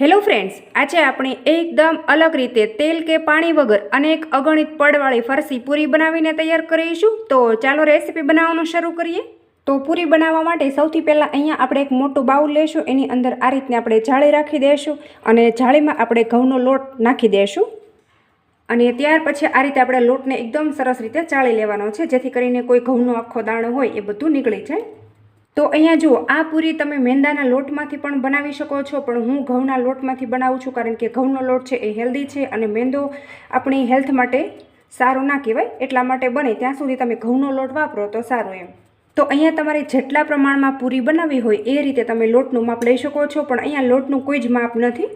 Hello friends, આજે આપણે એકદમ અલગ રીતે તેલ કે પાણી વગર અનેક અગણિત પડવાળી ફરસી પૂરી બનાવીને તૈયાર કરીશું. તો ચાલો રેસીપી બનાવવાનું શરૂ કરીએ. તો પૂરી બનાવવા માટે સૌથી પહેલાં અહીંયા આપણે એક મોટું બાઉલ લેશું, એની અંદર આ રીતને આપણે જાળી રાખી દઈશું અને જાળીમાં આપણે ઘઉંનો લોટ નાખી દઈશું અને ત્યાર પછી આ રીતે આપણે લોટને એકદમ સરસ રીતે ચાળી લેવાનો છે, જેથી કરીને કોઈ ઘઉંનો આખો દાણો હોય એ બધું નીકળી જાય. તો અહીંયા જુઓ, આ પૂરી તમે મેંદાના લોટમાંથી પણ બનાવી શકો છો, પણ હું ઘઉંના લોટમાંથી બનાવું છું કારણ કે ઘઉંનો લોટ છે એ હેલ્ધી છે અને મેંદો આપણી હેલ્થ માટે સારો ના કહેવાય, એટલા માટે બને. ત્યાં સુધી તમે ઘઉંનો લોટ વાપરો તો સારું એમ. તો અહીંયા તમારે જેટલા પ્રમાણમાં પૂરી બનાવવી હોય એ રીતે તમે લોટનું માપ લઈ શકો છો, પણ અહીંયા લોટનું કોઈ જ માપ નથી.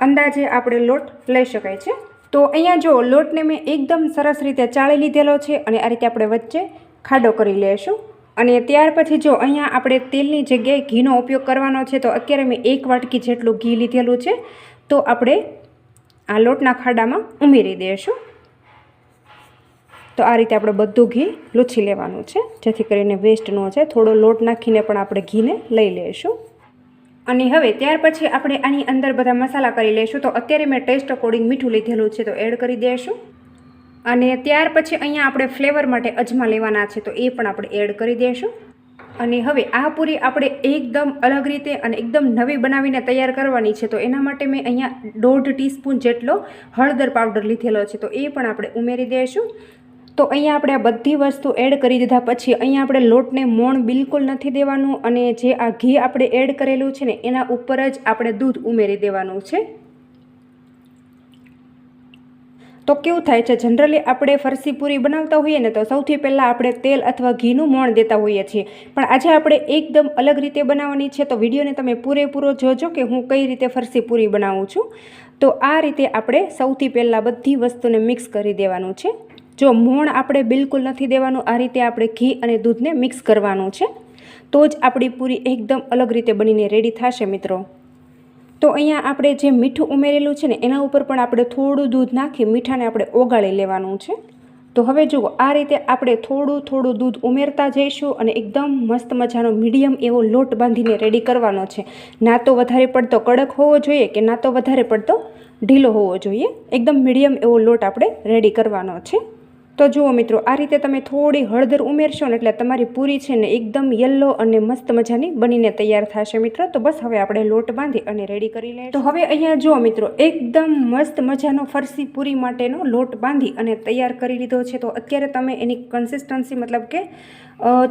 અંદાજે આપણે લોટ લઈ શકાય છે. તો અહીંયા જો લોટને મેં એકદમ સરસ રીતે ચાળી લીધેલો છે અને આ રીતે આપણે વચ્ચે ખાડો કરી લઈશું. અને ત્યાર પછી જો અહીંયા આપણે તેલની જગ્યાએ ઘીનો ઉપયોગ કરવાનો છે, તો અત્યારે મેં એક વાટકી જેટલું ઘી લીધેલું છે, તો આપણે આ લોટના ખાડામાં ઉમેરી દઈશું. તો આ રીતે આપણે બધું ઘી લૂછી લેવાનું છે, જેથી કરીને વેસ્ટ ન જાય. થોડો લોટ નાખીને પણ આપણે ઘીને લઈ લઈશું. અને હવે ત્યાર પછી આપણે આની અંદર બધા મસાલા કરી લઈશું. તો અત્યારે મેં ટેસ્ટ અકોર્ડિંગ મીઠું લીધેલું છે, તો એડ કરી દઈશું. અને ત્યાર પછી અહીંયા આપણે ફ્લેવર માટે અજમા લેવાના છે, તો એ પણ આપણે એડ કરી દઈશું અને હવે આ પૂરી આપણે એકદમ અલગ રીતે અને એકદમ નવી બનાવીને તૈયાર કરવાની છે, તો એના માટે મેં અહીંયા દોઢ ટીસ્પૂન જેટલો હળદર પાવડર લીધેલો છે, તો એ પણ આપણે ઉમેરી દઈશું તો અહીંયા આપણે આ બધી વસ્તુ એડ કરી દીધા પછી અહીંયા આપણે લોટને મોણ બિલકુલ નથી દેવાનું અને જે આ ઘી આપણે એડ કરેલું છે ને, એના ઉપર જ આપણે દૂધ ઉમેરી દેવાનું છે. તો કેવું થાય છે? જનરલી આપણે ફરસી પૂરી બનાવતા હોઈએ ને તો સૌથી પહેલાં આપણે તેલ અથવા ઘીનું મોણ દેતા હોઈએ છીએ. પણ આજે આપણે એકદમ અલગ રીતે બનાવવાની છે, તો વિડીયોને તમે પૂરેપૂરો જોજો કે હું કઈ રીતે ફરસી પૂરી બનાવું છું. તો આ રીતે આપણે સૌથી પહેલાં બધી વસ્તુને મિક્સ કરી દેવાનું છે. જો મોણ આપણે બિલકુલ નથી દેવાનું, આ રીતે આપણે ઘી અને દૂધને મિક્સ કરવાનું છે. તો જ આપણી પૂરી એકદમ અલગ રીતે બનીને રેડી થશે મિત્રો. તો અહીંયા આપણે જે મીઠું ઉમેરેલું છે ને, એના ઉપર પણ આપણે થોડું દૂધ નાખી મીઠાને આપણે ઓગાળી લેવાનું છે. તો હવે જુઓ, આ રીતે આપણે થોડું થોડું દૂધ ઉમેરતા જઈશું અને એકદમ મસ્ત મજાનો મીડિયમ એવો લોટ બાંધીને રેડી કરવાનો છે. ના તો વધારે પડતો કડક હોવો જોઈએ કે ના તો વધારે પડતો ઢીલો હોવો જોઈએ? એકદમ મીડિયમ એવો લોટ આપણે રેડી કરવાનો છે. તો જુઓ મિત્રો, આ રીતે તમે થોડી હળદર ઉમેરશો ને એટલે તમારી પૂરી છે ને એકદમ યલો અને મસ્ત મજાની બનીને તૈયાર થશે મિત્રો. તો બસ હવે આપણે લોટ બાંધી અને રેડી કરી લઈએ તો હવે અહીંયા જુઓ મિત્રો, એકદમ મસ્ત મજાનો ફરસી પૂરી માટેનો લોટ બાંધી અને તૈયાર કરી લીધો છે. તો અત્યારે તમે એની કન્સિસ્ટન્સી મતલબ કે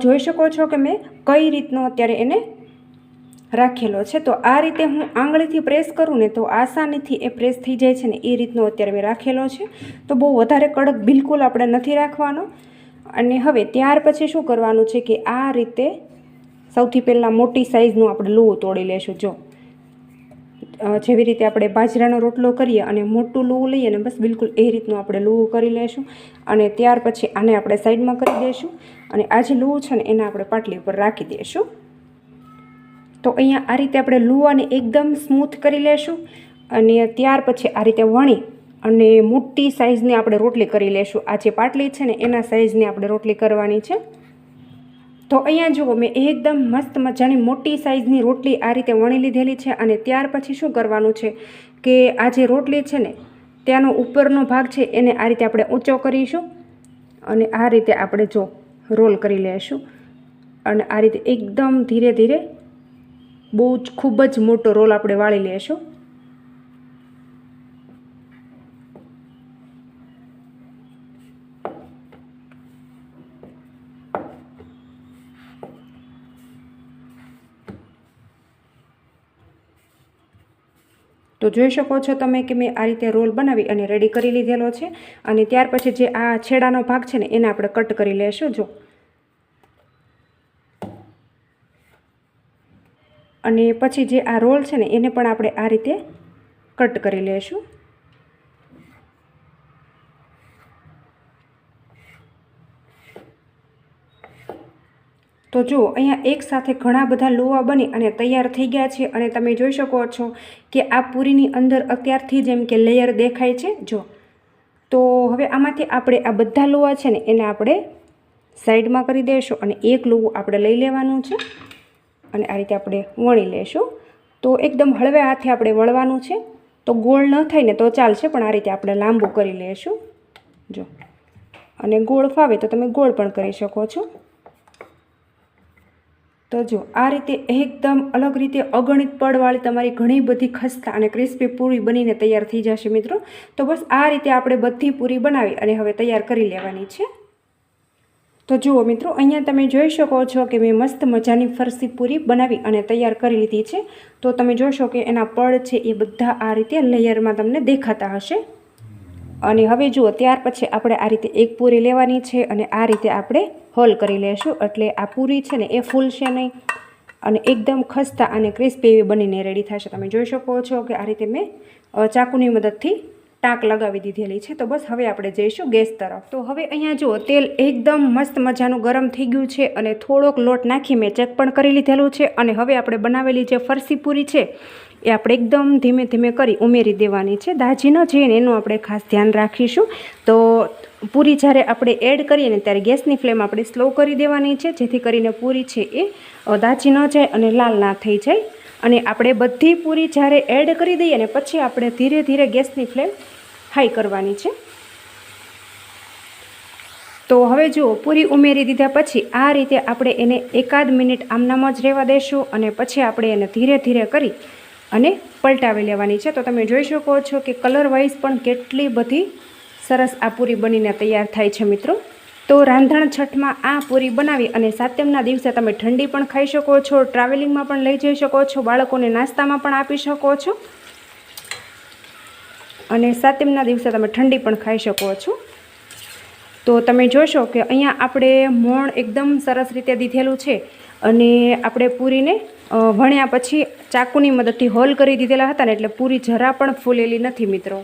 જોઈ શકો છો કે મેં કઈ રીતનો અત્યારે એને રાખેલો છે. તો આ રીતે હું આંગળીથી પ્રેસ કરું ને તો આસાનીથી એ પ્રેસ થઈ જાય છે ને એ રીતનો અત્યારે મેં રાખેલો છે. તો બહુ વધારે કડક બિલકુલ આપણે નથી રાખવાનો. અને હવે ત્યાર પછી શું કરવાનું છે કે આ રીતે સૌથી પહેલાં મોટી સાઇઝનું આપણે લુવું તોડી લેશું. જો જેવી રીતે આપણે બાજરાનો રોટલો કરીએ અને મોટું લૂવું લઈએ ને બસ બિલકુલ એ રીતનું આપણે લુવું કરી લેશું. અને ત્યાર પછી આને આપણે સાઈડમાં કરી દઈશું અને આ જે લૂવું છે ને એને આપણે પાટલી ઉપર રાખી દઈશું તો અહીંયા આ રીતે આપણે લુવાને એકદમ સ્મૂથ કરી લેશું અને ત્યાર પછી આ રીતે વણી અને મોટી સાઇઝની આપણે રોટલી કરી લેશું. આ જે પાટલી છે ને, એના સાઇઝની આપણે રોટલી કરવાની છે. તો અહીંયા જુઓ, મેં એકદમ મસ્ત મજાની મોટી સાઇઝની રોટલી આ રીતે વણી લીધેલી છે અને ત્યાર પછી શું કરવાનું છે કે આ જે રોટલી છે ને, ત્યાંનો ઉપરનો ભાગ છે એને આ રીતે આપણે ઊંચો કરીશું અને આ રીતે આપણે જો રોલ કરી લેશું. અને આ રીતે એકદમ ધીરે ધીરે બહુ જ ખૂબ જ મોટો રોલ આપણે વાળી લેશું. તો જોઈ શકો છો તમે કે મેં આ રીતે રોલ બનાવી અને રેડી કરી લીધેલો છે. અને ત્યાર પછી જે આ છેડાનો ભાગ છે ને, એને આપણે કટ કરી લેશું. જો અને પછી જે આ રોલ છે ને, એને પણ આપણે આ રીતે કટ કરી લઈશું તો જુઓ અહીંયા એક સાથે ઘણા બધા લોવા બની અને તૈયાર થઈ ગયા છે. અને તમે જોઈ શકો છો કે આ પૂરીની અંદર અત્યારથી જેમ કે લેયર દેખાય છે, જો. તો હવે આમાંથી આપણે આ બધા લોવા છે ને, એને આપણે સાઈડમાં કરી દઈશું અને એક લોવું આપણે લઈ લેવાનું છે. અને આ રીતે આપણે વણી લેશું. તો એકદમ હળવે હાથે આપણે વળવાનું છે. તો ગોળ ન થાય ને તો ચાલશે, પણ આ રીતે આપણે લાંબુ કરી લઈશું જો. અને ગોળ ફાવે તો તમે ગોળ પણ કરી શકો છો. તો જો, આ રીતે એકદમ અલગ રીતે અગણિત પડવાળી તમારી ઘણી બધી ખસ્તા અને ક્રિસ્પી પૂરી બનીને તૈયાર થઈ જશે મિત્રો. તો બસ આ રીતે આપણે બધી પૂરી બનાવી અને હવે તૈયાર કરી લેવાની છે. તો જુઓ મિત્રો, અહીંયા તમે જોઈ શકો છો કે મેં મસ્ત મજાની ફરસી પૂરી બનાવી અને તૈયાર કરી લીધી છે. તો તમે જોશો કે એના પડ છે એ બધા આ રીતે લેયરમાં તમને દેખાતા હશે. અને હવે જુઓ, ત્યાર પછી આપણે આ રીતે એક પૂરી લેવાની છે અને આ રીતે આપણે હોલ કરી લેશું. એટલે આ પૂરી છે ને એ ફૂલશે નહીં. અને એકદમ ખસ્તા અને ક્રિસ્પી એવી બનીને રેડી થશે. તમે જોઈ શકો છો કે આ રીતે મેં ચાકુની મદદથી ટાંક લગાવી દીધેલી છે. તો બસ હવે આપણે જઈશું ગેસ તરફ. તો હવે અહીંયા જુઓ, તેલ એકદમ મસ્ત મજાનું ગરમ થઈ ગયું છે અને થોડોક લોટ નાખી મેં ચેક પણ કરી લીધેલું છે. અને હવે આપણે બનાવેલી જે ફરસી પૂરી છે, એ આપણે એકદમ ધીમે ધીમે કરી ઉમેરી દેવાની છે. દાજી ન જઈએ ને એનું આપણે ખાસ ધ્યાન રાખીશું. તો પૂરી જ્યારે આપણે એડ કરીએ ને ત્યારે ગેસની ફ્લેમ આપણે સ્લો કરી દેવાની છે. જેથી કરીને પૂરી છે એ દાજી ન જાય અને લાલ ના થઈ જાય. અને આપણે બધી પૂરી જ્યારે એડ કરી દઈએ ને પછી આપણે ધીરે ધીરે ગેસની ફ્લેમ હાઈ કરવાની છે. તો હવે જુઓ, પૂરી ઉમેરી દીધા પછી આ રીતે આપણે એને એકાદ મિનિટ આમનામ જ રહેવા દઈશું અને પછી આપણે એને ધીરે ધીરે કરી અને પલટાવી લેવાની છે. તો તમે જોઈ શકો છો કે કલર વાઇઝ પણ કેટલી બધી સરસ આ પૂરી બનીને તૈયાર થાય છે મિત્રો. તો રાંધણ છઠમાં આ પૂરી બનાવી અને સાતમના દિવસે તમે ઠંડી પણ ખાઈ શકો છો, ટ્રાવેલિંગમાં પણ લઈ જઈ શકો છો, બાળકોને નાસ્તામાં પણ આપી શકો છો. અને સાતમના દિવસે તમે ઠંડી પણ ખાઈ શકો છો. તો તમે જોશો કે અહીંયા આપણે મોણ એકદમ સરસ રીતે દીધેલું છે અને આપણે પૂરીને વણ્યા પછી ચાકુની મદદથી હોલ કરી દીધેલા હતા ને એટલે પૂરી જરા પણ ફૂલેલી નથી મિત્રો.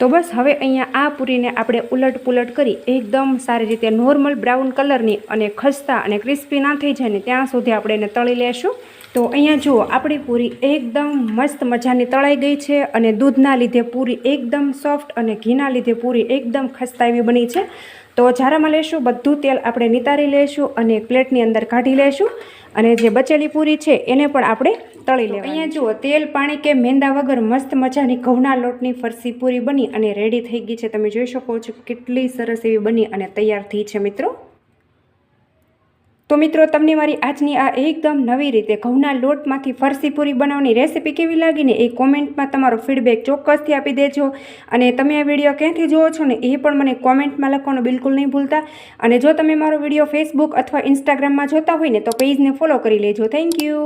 તો બસ હવે અહીંયા આ પૂરીને આપણે ઉલટ પુલટ કરી એકદમ સારી રીતે નોર્મલ બ્રાઉન કલરની અને ખસ્તા અને ક્રિસ્પી ના થઈ જાય ને ત્યાં સુધી આપણે એને તળી લેશું. તો અહીંયા જુઓ, આપણી પૂરી એકદમ મસ્ત મજાની તળાઈ ગઈ છે અને દૂધના લીધે પૂરી એકદમ સોફ્ટ અને ઘીના લીધે પૂરી એકદમ ખસ્તા એવી બની છે. તો જારામાં લેશું બધું તેલ આપણે નિતારી લઈશું અને પ્લેટની અંદર કાઢી લઈશું અને જે બચેલી પૂરી છે એને પણ આપણે તળી લેવા અહીંયા જુઓ તેલ પાણી કે મેંદા વગર મસ્ત મજાની ઘઉંના લોટની ફરસી પૂરી બની અને રેડી થઈ ગઈ છે. તમે જોઈ શકો છો કેટલી સરસ એવી બની અને તૈયાર થઈ છે મિત્રો. તો મિત્રો, તમને મારી આજની આ એકદમ નવી રીતે ઘઉંના લોટમાંથી ફરસી પૂરી બનાવવાની રેસીપી કેવી લાગીને એ કોમેન્ટમાં તમારો ફીડબેક ચોક્કસથી આપી દેજો. અને તમે આ વીડિયો ક્યાંથી જુઓ છો ને એ પણ મને કોમેન્ટમાં લખવાનું બિલકુલ નહીં ભૂલતા. અને જો તમે મારો વીડિયો ફેસબુક અથવા ઇન્સ્ટાગ્રામમાં જોતા હોય ને તો પેજને ફોલો કરી લેજો. Thank you